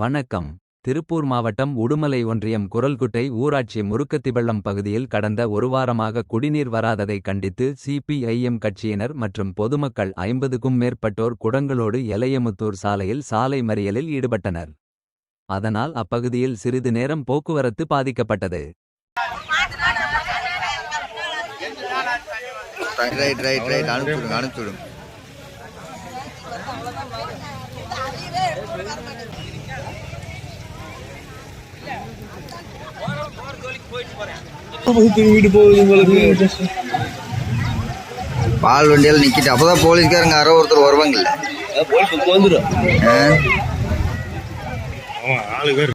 வணக்கம். திருப்பூர் மாவட்டம் உடுமலை ஒன்றியம் குரல்குட்டை ஊராட்சி முருக்கத்திபள்ளம் பகுதியில் கடந்த ஒரு வாரமாக குடிநீர் வராததை கண்டித்து சிபிஐஎம் கட்சியினர் மற்றும் பொதுமக்கள் ஐம்பதுக்கும் மேற்பட்டோர் குடங்களோடு எலையமுத்தூர் சாலையில் சாலை மறியலில் ஈடுபட்டனர். அதனால் அப்பகுதியில் சிறிது நேரம் போக்குவரத்து பாதிக்கப்பட்டது. ரைட் ரைட் ரைட் அனுப்பிச்சுடுங்க அனுப்பிச்சுடுங்க பால் வண்டியால் நிக்கிட்டு. அப்பதான் போலீஸ்காரங்க யாரோ ஒருத்தர் வருவாங்கல்ல. போலீஸ் வந்துடும் ஆ? ஆமா ஆளு பேர்